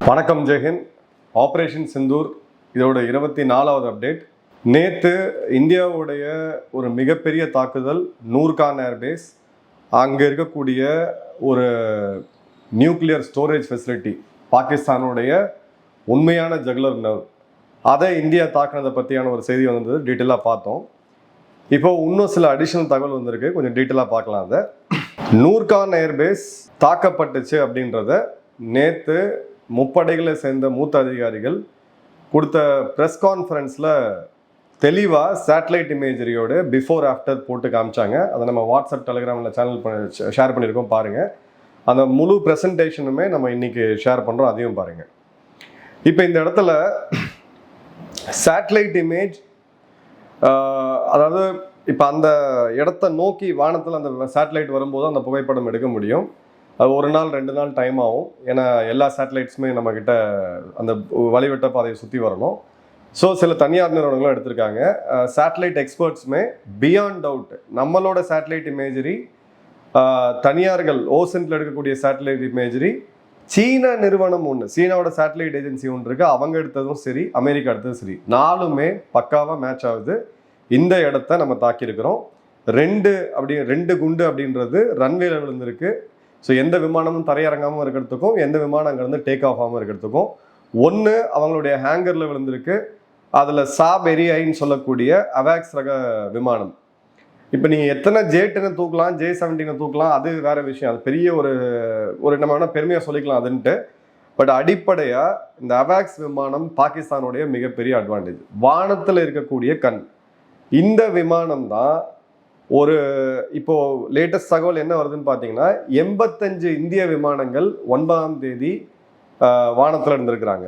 வணக்கம் ஜெகன் ஆப்ரேஷன் சிந்தூர் இதோட இருபத்தி நாலாவது அப்டேட் நேற்று இந்தியாவுடைய ஒரு மிகப்பெரிய தாக்குதல் நூர்கான் ஏர்பேஸ் அங்கே இருக்கக்கூடிய ஒரு நியூக்ளியர் ஸ்டோரேஜ் ஃபெசிலிட்டி பாகிஸ்தானுடைய உண்மையான ஜகுலர் நர்வ் அதை இந்தியா தாக்குனதை பற்றியான ஒரு செய்தி வந்தது டீட்டெயிலாக பார்த்தோம். இப்போ இன்னும் சில அடிஷனல் தகவல் வந்திருக்கு கொஞ்சம் டீட்டெயிலாக பார்க்கலாம் அதை. நூர்கான் ஏர்பேஸ் தாக்கப்பட்டுச்சு அப்படின்றத நேற்று முப்படைகளை சேர்ந்த மூத்த அதிகாரிகள் கொடுத்த ப்ரெஸ் கான்ஃபரன்ஸில் தெளிவாக சேட்டலைட் இமேஜரியோடு பிஃபோர் ஆஃப்டர் போட்டு காமிச்சாங்க. அதை நம்ம வாட்ஸ்அப் டெலிகிராமில் சேனல் பண்ணி ஷேர் பண்ணியிருக்கோம் பாருங்கள் அந்த முழு ப்ரெசன்டேஷனுமே நம்ம இன்றைக்கி ஷேர் பண்ணுறோம் அதையும் பாருங்கள் இப்போ இந்த இடத்துல சேட்டலைட் இமேஜ் அதாவது இப்போ அந்த இடத்த நோக்கி வானத்தில் அந்த சேட்டலைட் வரும்போது அந்த புகைப்படம் எடுக்க முடியும். அது ஒரு நாள் ரெண்டு நாள் டைம் ஆகும். ஏன்னா எல்லா சேட்டலைட்ஸுமே நம்மக்கிட்ட அந்த வழிவட்ட பாதையை சுற்றி வரணும். ஸோ சில தனியார் நிறுவனங்களும் எடுத்திருக்காங்க. சேட்டலைட் எக்ஸ்பர்ட்ஸுமே பியாண்ட் டவுட் நம்மளோட சேட்டலைட் இமேஜரி தனியார்கள் ஓசன்ல எடுக்கக்கூடிய சேட்டலைட் இமேஜரி சீன நிறுவனம் ஒன்று சீனாவோட சேட்டலைட் ஏஜென்சி ஒன்று இருக்கு. அவங்க எடுத்ததும் சரி அமெரிக்கா எடுத்ததும் சரி. நாலுமே பக்காவாக மேட்ச் ஆகுது. இந்த இடத்த நம்ம தாக்கியிருக்கிறோம். ரெண்டு அப்படி ரெண்டு குண்டு அப்படின்றது ரன்வேல விழுந்திருக்கு. ஸோ எந்த விமானமும் தரையிறங்காமல் இருக்கிறதுக்கும் எந்த விமானம் அங்கேருந்து டேக் ஆஃப் ஆகாமல் இருக்கிறதுக்கும் ஒன்று அவங்களுடைய ஹேங்கரில் விழுந்திருக்கு. அதில் சாப் எரிஐன்னு சொல்லக்கூடிய அவாக்ஸ் ரக விமானம். இப்போ நீங்கள் எத்தனை ஜேட்டுன்னு தூக்கலாம் ஜே செவன்டீனை தூக்கலாம் அது வேற விஷயம். அது பெரிய ஒரு ஒரு நம்ம வேணால் பெருமையாக சொல்லிக்கலாம் அதுன்ட்டு. பட் அடிப்படையாக இந்த அவாக்ஸ் விமானம் பாகிஸ்தானுடைய மிகப்பெரிய அட்வான்டேஜ் வானத்தில் இருக்கக்கூடிய கண். இந்த விமானம் தான் ஒரு இப்போ லேட்டஸ்ட் தகவல் என்ன வருதுன்னு பார்த்தீங்கன்னா எண்பத்தஞ்சு இந்திய விமானங்கள் ஒன்பதாம் தேதி வானத்தில் இருந்திருக்கிறாங்க.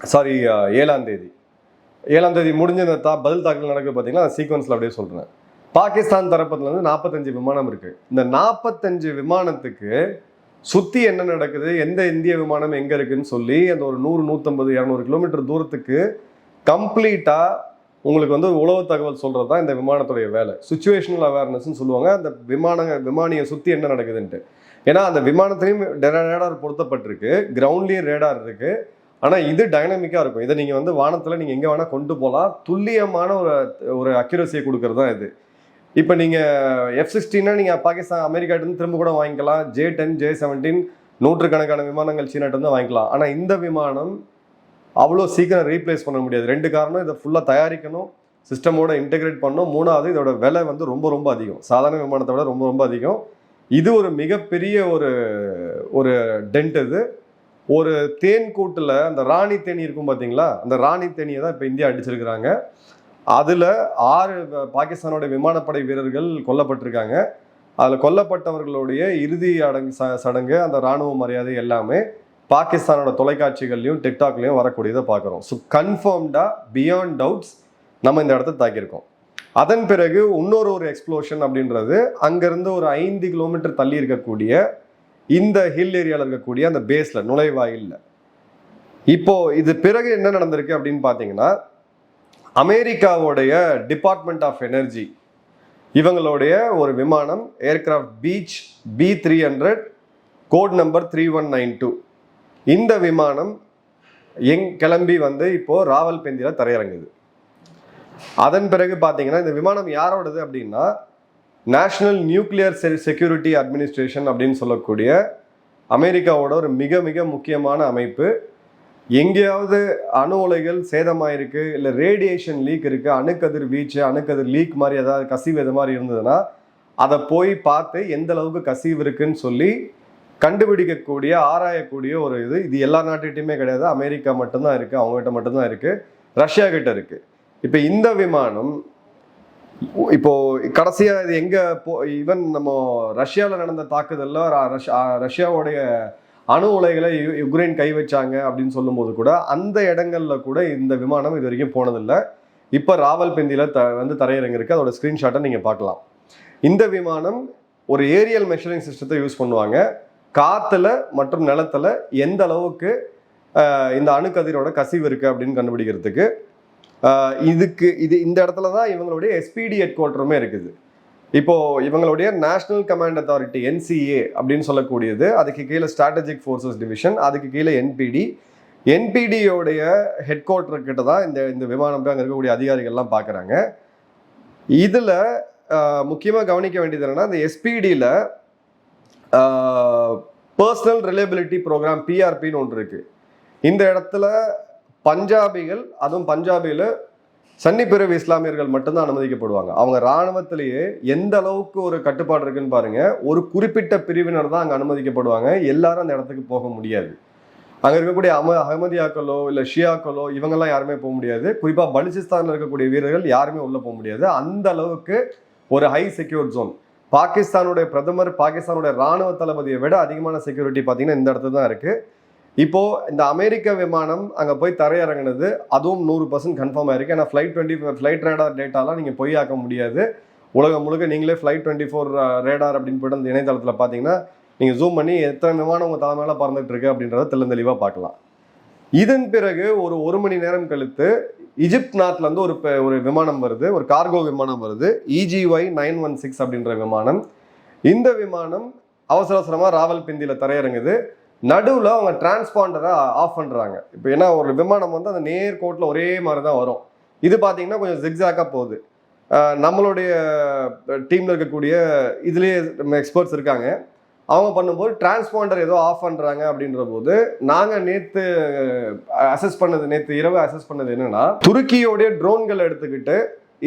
சாரி ஏழாம் தேதி. ஏழாம் தேதி முடிஞ்ச இந்த தா பதில் தாக்கல் நடக்குது பார்த்தீங்கன்னா அந்த சீக்வன்ஸில் அப்படியே சொல்கிறேன் பாகிஸ்தான் தரப்புலேருந்து நாற்பத்தஞ்சு விமானம் இருக்குது இந்த நாற்பத்தஞ்சு விமானத்துக்கு சுற்றி என்ன நடக்குது? எந்த இந்திய விமானம் எங்கே இருக்குதுன்னு சொல்லி அந்த ஒரு நூறு நூற்றம்பது இரநூறு கிலோமீட்டர் தூரத்துக்கு கம்ப்ளீட்டாக உங்களுக்கு வந்து உளவு தகவல் சொல்கிறது தான் இந்த விமானத்துடைய வேலை. சுச்சுவேஷனல் அவேர்னஸ்னு சொல்லுவாங்க. அந்த விமான விமானியை சுற்றி என்ன நடக்குதுன்ட்டு. ஏன்னா அந்த விமானத்துலேயும் ரேடார் பொருத்தப்பட்டிருக்கு. கிரவுண்ட்லேயும் ரேடார் இருக்குது ஆனால் இது டைனமிக்காக இருக்கும். இதை நீங்கள் வந்து வானத்தில் நீங்கள் எங்கே வேணால் கொண்டு போகலாம் துல்லியமான ஒரு ஒரு அக்யூரஸியை கொடுக்குறது தான் இது. இப்போ நீங்கள் எஃப் சிக்ஸ்டீனா நீங்கள் பாகிஸ்தான் அமெரிக்காட்டிருந்து திரும்ப கூட வாங்கிக்கலாம். ஜே டென் ஜே செவன்டீன் நூற்றுக்கணக்கான விமானங்கள் சீனாட்டிருந்து வாங்கிக்கலாம். ஆனால் இந்த விமானம் அவ்வளோ சீக்கிரம் ரீப்ளேஸ் பண்ண முடியாது. ரெண்டு காரணம் இதை ஃபுல்லாக தயாரிக்கணும் சிஸ்டமோட இன்டெகிரேட் பண்ணணும். மூணாவது இதோட விலை வந்து ரொம்ப ரொம்ப அதிகம். சாதாரண விமானத்தை விட ரொம்ப ரொம்ப அதிகம். இது ஒரு மிகப்பெரிய ஒரு ஒரு டென்ட் இது. ஒரு தேன் கூட்டில் அந்த ராணி தேனி இருக்கும் பார்த்தீங்களா அந்த ராணி தேனியை தான் இப்போ இந்தியா அடிச்சிருக்கிறாங்க. அதில் ஆறு பாகிஸ்தானோட விமானப்படை வீரர்கள் கொல்லப்பட்டிருக்காங்க. அதில் கொல்லப்பட்டவர்களுடைய இறுதி அடங்கு ச சடங்கு அந்த இராணுவ மரியாதை எல்லாமே பாகிஸ்தானோட தொலைக்காட்சிகள்லையும் டிக்டாக்லையும் வரக்கூடியதை பார்க்குறோம். ஸோ கன்ஃபார்ம்டாக பியாண்ட் டவுட்ஸ் நம்ம இந்த இடத்த தாக்கியிருக்கோம். அதன் பிறகு இன்னொரு ஒரு எக்ஸ்ப்ளோஷன் அப்படின்றது அங்கேருந்து ஒரு ஐந்து கிலோமீட்டர் தள்ளி இருக்கக்கூடிய இந்த ஹில் ஏரியாவில் இருக்கக்கூடிய அந்த பேஸில் நுழைவாயிலில் இப்போ இது பிறகு என்ன நடந்திருக்கு அப்படின்னு பார்த்தீங்கன்னா அமெரிக்காவுடைய டிபார்ட்மெண்ட் ஆஃப் எனர்ஜி இவங்களுடைய ஒரு விமானம் aircraft Beech B three hundred code number three one nine two இந்த விமானம் எங் கிளம்பி வந்து இப்போ ராவல்பிண்டியில் தரையிறங்குது. அதன் பிறகு பார்த்தீங்கன்னா இந்த விமானம் யாரோடது அப்படின்னா நேஷனல் நியூக்ளியர் செக்யூரிட்டி அட்மினிஸ்ட்ரேஷன் அப்படின்னு சொல்லக்கூடிய அமெரிக்காவோட ஒரு மிக மிக முக்கியமான அமைப்பு. எங்கேயாவது அணு உலைகள் சேதமாயிருக்கு இல்லை ரேடியேஷன் லீக் இருக்குது அணுக்கதிர் வீச்சு அணுக்கதிர் லீக் மாதிரி ஏதாவது கசிவு எது மாதிரி இருந்ததுன்னா அதை போய் பார்த்து எந்த அளவுக்கு கசிவு இருக்குன்னு சொல்லி கண்டுபிடிக்கக்கூடிய ஆராயக்கூடிய ஒரு இது. இது எல்லா நாட்டுகிட்டையுமே கிடையாது. அமெரிக்கா மட்டும்தான் இருக்குது அவங்ககிட்ட மட்டும்தான் இருக்குது ரஷ்யா கிட்ட இருக்குது இப்போ இந்த விமானம் இப்போ கடைசியா இது எங்க போ ஈவன் நம்ம ரஷ்யாவில் நடந்த தாக்குதல்ல ரஷ்யாவுடைய அணு உலைகளை யுக்ரைன் கை வச்சாங்க அப்படின்னு சொல்லும்போது கூட அந்த இடங்கள்ல கூட இந்த விமானம் இது வரைக்கும் போனதில்லை. இப்போ ராவல்பிந்தியில த வந்து தரையிறங்கிருக்கு அதோட ஸ்க்ரீன்ஷாட்டை நீங்கள் பார்க்கலாம். இந்த விமானம் ஒரு ஏரியல் மெஷரிங் சிஸ்டத்தை யூஸ் பண்ணுவாங்க. காத்துல மற்றும் நிலத்துல எந்த அளவுக்கு இந்த அணுக்கதிரோட கசிவு இருக்கு அப்படின்னு கண்டுபிடிக்கிறதுக்கு இதுக்கு இது இந்த இடத்துல தான் இவங்களுடைய எஸ்பிடி ஹெட் குவார்ட்டருமே இருக்குது. இப்போ இவங்களுடைய நேஷனல் கமாண்ட் அத்தாரிட்டி என்சிஏ அப்படின்னு சொல்லக்கூடியது அதுக்கு கீழே ஸ்ட்ராட்டஜிக் ஃபோர்ஸஸ் டிவிஷன் அதுக்கு கீழே என்பிடி என்பிடியோடைய ஹெட் குவார்டர் கிட்ட தான் இந்த இந்த விமானம் போய் அங்கே இருக்கக்கூடிய அதிகாரிகள்லாம் பார்க்குறாங்க இதில் முக்கியமாக கவனிக்க வேண்டியது என்னென்னா இந்த எஸ்பிடியில் பர்சனல் ரிலேபிலிட்டி ப்ரோக்ராம் பிஆர்பின்னு ஒன்று இருக்குது இந்த இடத்துல பஞ்சாபிகள் அதுவும் பஞ்சாபியில் சன்னி பிறவி இஸ்லாமியர்கள் மட்டும்தான் அனுமதிக்கப்படுவாங்க. அவங்க இராணுவத்திலேயே எந்த அளவுக்கு ஒரு கட்டுப்பாடு இருக்குன்னு பாருங்க. ஒரு குறிப்பிட்ட பிரிவினர் தான் அங்கே அனுமதிக்கப்படுவாங்க. எல்லாரும் அந்த இடத்துக்கு போக முடியாது. அங்கே இருக்கக்கூடிய அம அகமதியாக்களோ இல்லை ஷியாக்களோ இவங்கெல்லாம் யாருமே போக முடியாது. குறிப்பாக பலுச்சிஸ்தானில் இருக்கக்கூடிய வீரர்கள் யாருமே உள்ளே போக முடியாது. அந்த அளவுக்கு ஒரு ஹை செக்யூர் ஜோன் பாகிஸ்தானுடைய பிரதமர் பாகிஸ்தானுடைய ராணுவ தளபதியை விட அதிகமான செக்யூரிட்டி பார்த்தீங்கன்னா இந்த இடத்துல தான் இருக்குது இப்போ இந்த அமெரிக்க விமானம் அங்கே போய் தரையிறங்கினது அதுவும் நூறு பர்சன்ட் கன்ஃபார்ம் ஆயிருக்கு. ஏன்னா ஃப்ளைட் டுவெண்ட்டி ஃப்ளைட் ரேடார் டேட்டாலாம் நீங்கள் பொய்யாக்க முடியாது. உலகம் முழுக்க நீங்களே ஃப்ளைட் டுவெண்ட்டி ஃபோர் ரேடார் அப்படின்னு போய்ட்டு அந்த இணையதளத்தில் பார்த்தீங்கன்னா நீங்கள் ஜூம் பண்ணி எத்தனை விமானம் உங்கள் தலை மேலே பறந்துட்டு இருக்கு அப்படின்றத தெளிவாக பார்க்கலாம். இதன் பிறகு ஒரு ஒரு மணி நேரம் கழித்து இஜிப்த் நாட்டிலேருந்து ஒரு ஒரு விமானம் வருது ஒரு கார்கோ விமானம் வருது இஜிஒய் நைன் ஒன் சிக்ஸ் அப்படின்ற விமானம். இந்த விமானம் அவசர அவசரமாக ராவல்பிந்தியில் தரையிறங்குது. நடுவில் அவங்க டிரான்ஸ்பாண்டரை ஆஃப் பண்ணுறாங்க இப்போ ஏன்னா ஒரு விமானம் வந்து அந்த நேர்கோட்டில் ஒரே மாதிரி தான் வரும். இது பார்த்தீங்கன்னா கொஞ்சம் ஜிக்ஸாக்காக போகுது. நம்மளுடைய டீமில் இருக்கக்கூடிய இதுலேயே எக்ஸ்பர்ட்ஸ் இருக்காங்க. அவங்க பண்ணும்போது டிரான்ஸ்பாண்டர் ஏதோ ஆஃப் பண்ணுறாங்க அப்படின்ற போது நாங்கள் நேற்று அசஸ் பண்ணது நேற்று இரவு அசஸ் பண்ணது என்னன்னா துருக்கியோடைய ட்ரோன்களை எடுத்துக்கிட்டு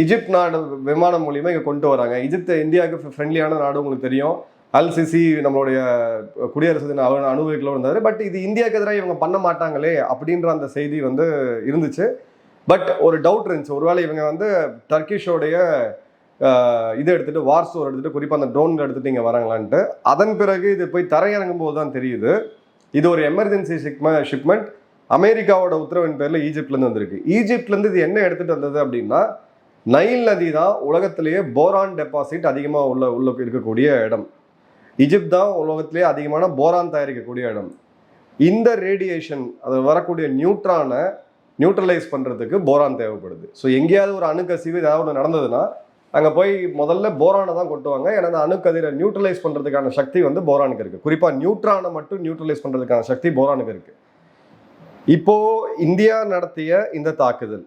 இஜிப்ட் நாடு விமானம் மூலியமாக இங்கே கொண்டு வராங்க. இஜிப்த் இந்தியாவுக்கு ஃப்ரெண்ட்லியான நாடு உங்களுக்கு தெரியும். அல் சிசி நம்மளுடைய குடியரசு தின அணு அனுபவிக்கல பட் இது இந்தியாவுக்கு எதிராக இவங்க பண்ண மாட்டாங்களே அப்படின்ற அந்த செய்தி வந்து இருந்துச்சு. பட் ஒரு டவுட் இருந்துச்சு. ஒருவேளை இவங்க வந்து டர்க்கிஷோடைய இதை எடுத்துகிட்டு வார் வார்சோர் எடுத்துகிட்டு குறிப்பாக அந்த ட்ரோன்கள் எடுத்துட்டு இங்கே வராங்களான்ட்டு. அதன் பிறகு இது போய் தரையிறங்கும் போது தான் தெரியுது. இது ஒரு எமர்ஜென்சி ஷிப்மெ ஷிப்மெண்ட் அமெரிக்காவோட உத்தரவின் பேரில் ஈஜிப்ட்லேருந்து வந்திருக்கு. ஈஜிப்ட்லேருந்து இது என்ன எடுத்துகிட்டு வந்தது அப்படின்னா நைல் நதி தான் உலகத்திலேயே போரான் டெபாசிட் அதிகமாக உள்ள உள்ள இருக்கக்கூடிய இடம். ஈஜிப்ட் தான் உலகத்திலேயே அதிகமான போரான் தயாரிக்கக்கூடிய இடம். இந்த ரேடியேஷன் அது வரக்கூடிய நியூட்ரானை நியூட்ரலைஸ் பண்ணுறதுக்கு போரான் தேவைப்படுது. ஸோ எங்கேயாவது ஒரு அணுக்கசிவு ஏதாவது ஒன்று நடந்ததுன்னா அங்கே போய் முதல்ல போரானை தான் கொட்டுவாங்க ஏன்னா அந்த அணுக்கதிரை நியூட்ரலைஸ் பண்ணுறதுக்கான சக்தி வந்து போரானுக்கு இருக்குது குறிப்பாக நியூட்ரானை மட்டும் நியூட்ரலைஸ் பண்ணுறதுக்கான சக்தி போரானுக்கு இருக்குது இப்போது இந்தியா நடத்திய இந்த தாக்குதல்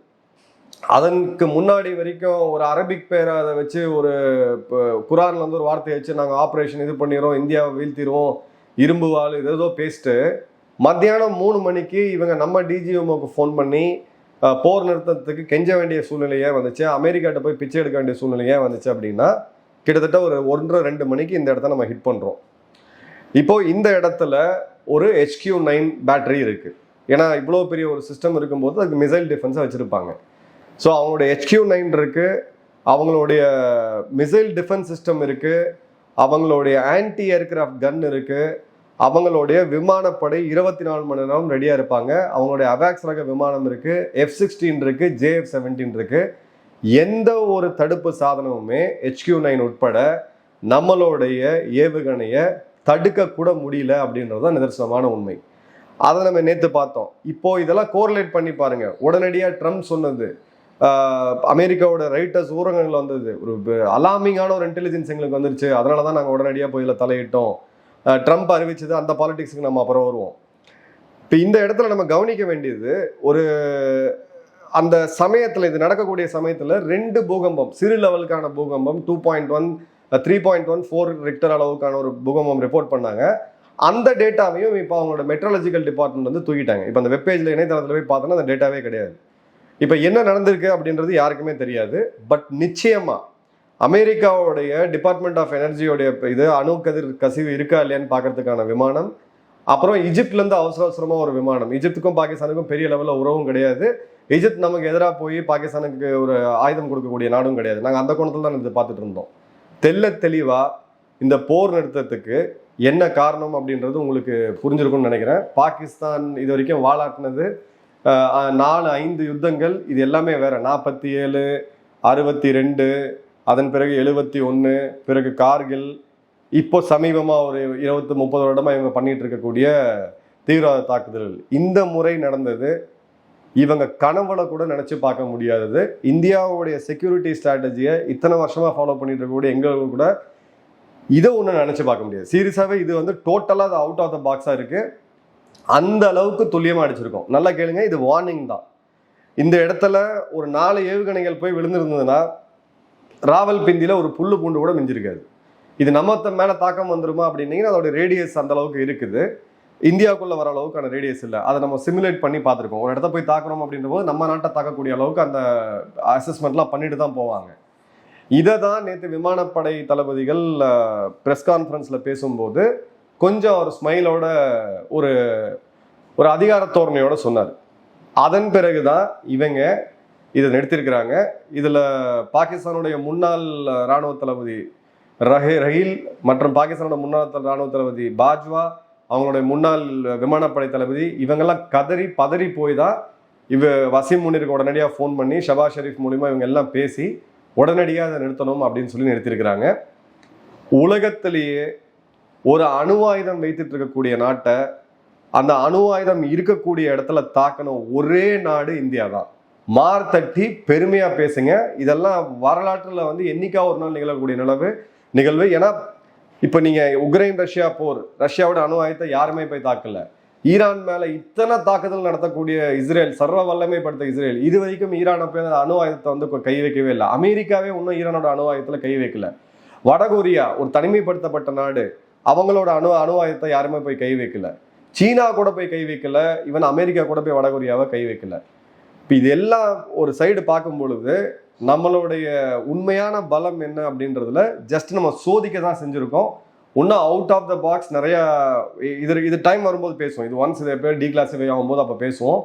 அதற்கு முன்னாடி வரைக்கும் ஒரு அரபிக் பேரை அதை வச்சு ஒரு இப்போ குரான்ல வந்து ஒரு வார்த்தையை வச்சு நாங்கள் ஆப்ரேஷன் இது பண்ணிடுறோம் இந்தியாவை வீழ்த்திடுவோம் இரும்பு வாள் இது ஏதோ பேசிட்டு மத்தியானம் மூணு மணிக்கு இவங்க நம்ம டிஜிஎம்ஓக்கு ஃபோன் பண்ணி போர் நிறுத்தத்துக்கு கெஞ்ச வேண்டிய சூழ்நிலையே வந்துச்சு? அமெரிக்காட்ட போய் பிச்சை எடுக்க வேண்டிய சூழ்நிலையே வந்துச்சு அப்படின்னா கிட்டத்தட்ட ஒரு ஒன்றரை ரெண்டு மணிக்கு இந்த இடத்த நம்ம ஹிட் பண்ணுறோம் இப்போ இந்த இடத்துல ஒரு ஹெச்கியூ நைன் பேட்டரி இருக்கு. ஏன்னா இவ்வளோ பெரிய ஒரு சிஸ்டம் இருக்கும்போது அதுக்கு மிசைல் டிஃபென்ஸை வச்சுருப்பாங்க. ஸோ அவங்களுடைய ஹெச்கியூ நைன் இருக்கு. அவங்களுடைய மிசைல் டிஃபென்ஸ் சிஸ்டம் இருக்கு. அவங்களுடைய ஆன்டி ஏர்கிராஃப்ட் கன் இருக்குது அவங்களுடைய விமானப்படை இருபத்தி நாலு மணி நேரம் ரெடியாக இருப்பாங்க. அவங்களுடைய அவாக்ஸ் ரக விமானம் இருக்குது எஃப் சிக்ஸ்டீன் இருக்குது ஜேஎஃப் செவன்டீன் இருக்குது எந்த ஒரு தடுப்பு சாதனமுமே ஹெச்கியூ நைன் உட்பட நம்மளுடைய ஏவுகணையை தடுக்கக்கூட முடியல அப்படின்றது தான் நிதர்சனமான உண்மை. அதை நம்ம நேற்று பார்த்தோம். இப்போது இதெல்லாம் கோரிலேட் பண்ணி பாருங்கள் உடனடியாக ட்ரம்ப் சொன்னது அமெரிக்காவோட ரைட்டர்ஸ் ஊரகங்களில் வந்தது. ஒரு அலாமிங்கான ஒரு இன்டெலிஜென்ஸ் எங்களுக்கு வந்துருச்சு. அதனால தான் நாங்கள் உடனடியாக போய் இதில் தலையிட்டோம். ட்ரம்ப் அறிவிச்சது அந்த பாலிடிக்ஸுக்கு நம்ம அப்புறம் வருவோம். இப்போ இந்த இடத்துல நம்ம கவனிக்க வேண்டியது ஒரு அந்த சமயத்தில் இது நடக்கக்கூடிய சமயத்தில் ரெண்டு பூகம்பம் சிறு லெவலுக்கான பூகம்பம் two point one three point one four Richter அளவுக்கான ஒரு பூகம்பம் ரிப்போர்ட் பண்ணாங்க. அந்த டேட்டாவையும் இப்போ அவங்களோட மெட்ரலஜிக்கல் டிபார்ட்மெண்ட் வந்து தூக்கிட்டாங்க. இப்போ அந்த வெப்பேஜில் இணையதளத்தில் போய் பார்த்தோன்னா அந்த டேட்டாவே கிடையாது. இப்போ என்ன நடந்திருக்கு அப்படின்றது யாருக்குமே தெரியாது. பட் நிச்சயமாக அமெரிக்காவுடைய டிபார்ட்மெண்ட் ஆஃப் எனர்ஜியோடைய இது அணு கதிர் கசிவு இருக்கா இல்லையான்னு பார்க்கறதுக்கான விமானம். அப்புறம் இஜிப்ட்லேருந்து அவசர அவசரமாக ஒரு விமானம். இஜிப்துக்கும் பாகிஸ்தானுக்கும் பெரிய லெவலில் உறவும் கிடையாது. இஜிப்த் நமக்கு எதிராக போய் பாகிஸ்தானுக்கு ஒரு ஆயுதம் கொடுக்கக்கூடிய நாடும் கிடையாது. நாங்கள் அந்த கோணத்தில் தான் இது பார்த்துட்டு இருந்தோம். தெல்ல தெளிவாக இந்த போர் நிறுத்தத்துக்கு என்ன காரணம் அப்படின்றது உங்களுக்கு புரிஞ்சிருக்கும்னு நினைக்கிறேன். பாகிஸ்தான் இது வரைக்கும் வாழாட்டினது நாலு ஐந்து யுத்தங்கள். இது எல்லாமே வேற. நாற்பத்தி ஏழு அறுபத்தி ரெண்டு அதன் பிறகு எழுபத்தி ஒன்று பிறகு கார்கில் இப்போ சமீபமாக ஒரு இருபத்து முப்பது வருடமாக இவங்க பண்ணிட்டு இருக்கக்கூடிய தீவிரவாத தாக்குதல்கள். இந்த முறை நடந்தது. இவங்க கனவுல கூட நினச்சி பார்க்க முடியாதது. இந்தியாவுடைய செக்யூரிட்டி ஸ்ட்ராட்டஜியை இத்தனை வருஷமாக ஃபாலோ பண்ணிட்டு இருக்கக்கூடிய எங்களுக்கு கூட இதை ஒன்று நினச்சி பார்க்க முடியாது. சீரியஸாகவே இது வந்து டோட்டலாக அது அவுட் ஆஃப் த பாக்ஸாக இருக்குது அந்த அளவுக்கு துல்லியமாக அடிச்சிருக்கோம். நல்லா கேளுங்க இது வார்னிங் தான். இந்த இடத்துல ஒரு நாலு ஏவுகணைகள் போய் விழுந்திருந்ததுன்னா ராவல் பிந்தியில் ஒரு புல்லு பூண்டு கூட மிஞ்சிருக்காது. இது நம்ம மேலே தாக்கம் வந்துருமா அப்படின்னீங்கன்னா அதோட ரேடியஸ் அந்த அளவுக்கு இருக்குது. இந்தியாவுக்குள்ளே வர அளவுக்கான ரேடியஸ் இல்லை. அதை நம்ம சிமுலேட் பண்ணி பார்த்துருக்கோம் ஒரு இடத்த போய் தாக்குறோம் அப்படின்ற போது நம்ம நாட்டை தாக்கக்கூடிய அளவுக்கு அந்த அசஸ்மெண்ட்லாம் பண்ணிட்டு தான் போவாங்க. இதை தான் நேற்று விமானப்படை தளபதிகள் ப்ரெஸ் கான்ஃபரன்ஸில் பேசும்போது கொஞ்சம் ஒரு ஸ்மைலோட ஒரு ஒரு அதிகார தோரணையோட சொன்னார். அதன் பிறகு தான் இவங்க இதை நிறுத்தியிருக்கிறாங்க இதில் பாகிஸ்தானுடைய முன்னாள் ராணுவ தளபதி ரஹே ரஹீல் மற்றும் பாகிஸ்தானோட முன்னாள் இராணுவ தளபதி பாஜ்வா அவங்களுடைய முன்னாள் விமானப்படை தளபதி இவங்கெல்லாம் கதறி பதறி போய் தான் இவ வசீம் முனிருக்கு உடனடியாக ஃபோன் பண்ணி ஷபா ஷெரீஃப் மூலிமா இவங்க எல்லாம் பேசி உடனடியாக அதை நிறுத்தணும் அப்படின்னு சொல்லி நிறுத்தியிருக்கிறாங்க. உலகத்திலேயே ஒரு அணு ஆயுதம் வைத்துட்டு இருக்கக்கூடிய நாட்டை அந்த அணு ஆயுதம் இருக்கக்கூடிய இடத்துல தாக்கணும் ஒரே நாடு இந்தியா தான் மார் தட்டி பெருமையாக பேசுங்க. இதெல்லாம் வரலாற்றில் வந்து என்னைக்கா ஒரு நாள் நிகழக்கூடிய நிலவு நிகழ்வு. ஏன்னா இப்போ நீங்கள் உக்ரைன் ரஷ்யா போர் ரஷ்யாவோட அணு ஆயத்தை யாருமே போய் தாக்கல. ஈரான் மேலே இத்தனை தாக்குதல் நடத்தக்கூடிய இஸ்ரேல் சர்வ வல்லமைப்படுத்த இஸ்ரேல் இது வரைக்கும் ஈரானை போய் அந்த அணு ஆயுதத்தை வந்து கை வைக்கவே இல்லை. அமெரிக்காவே இன்னும் ஈரானோட அணு ஆயுதத்தில் கை வைக்கல. வடகொரியா ஒரு தனிமைப்படுத்தப்பட்ட நாடு அவங்களோட அணு அணு ஆயுதத்தை யாருமே போய் கை வைக்கல. சீனா கூட போய் கை வைக்கல. ஈவன் அமெரிக்கா கூட போய் வடகொரியாவை கை வைக்கல. இப்போ இது எல்லாம் ஒரு சைடு பார்க்கும் பொழுது நம்மளுடைய உண்மையான பலம் என்ன அப்படின்றதுல ஜஸ்ட் நம்ம சோதிக்க தான் செஞ்சுருக்கோம். இன்னும் அவுட் ஆஃப் த பாக்ஸ் நிறையா இது இது டைம் வரும்போது பேசுவோம். இது ஒன்ஸ் இதை பேர் டீக்ளாசிஃபை ஆகும்போது அப்போ பேசுவோம்.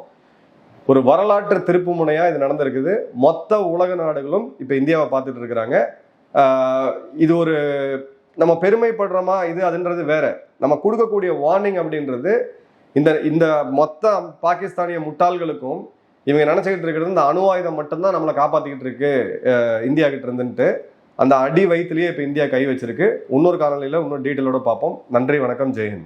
ஒரு வரலாற்று திருப்பு முனையாக இது நடந்திருக்குது. மொத்த உலக நாடுகளும் இப்போ இந்தியாவை பார்த்துட்டு இருக்கிறாங்க. இது ஒரு நம்ம பெருமைப்படுறோமா? இது அதுன்றது வேற. நம்ம கொடுக்கக்கூடிய வார்னிங் அப்படின்றது இந்த இந்த மொத்த பாகிஸ்தானிய முட்டாள்களுக்கும் இவங்க நினச்சிக்கிட்டு இருக்கிறது இந்த அணு ஆயுதம் மட்டும்தான் நம்மளை காப்பாற்றிக்கிட்டு இருக்கு இந்தியா கிட்ட இருந்துன்ட்டு. அந்த அடி வயிற்றுலேயே இப்போ இந்தியா கை வச்சிருக்கு. இன்னொரு காலநிலையில் இன்னொரு டீட்டெயிலோட பார்ப்போம். நன்றி வணக்கம் ஜெயஹிந்த்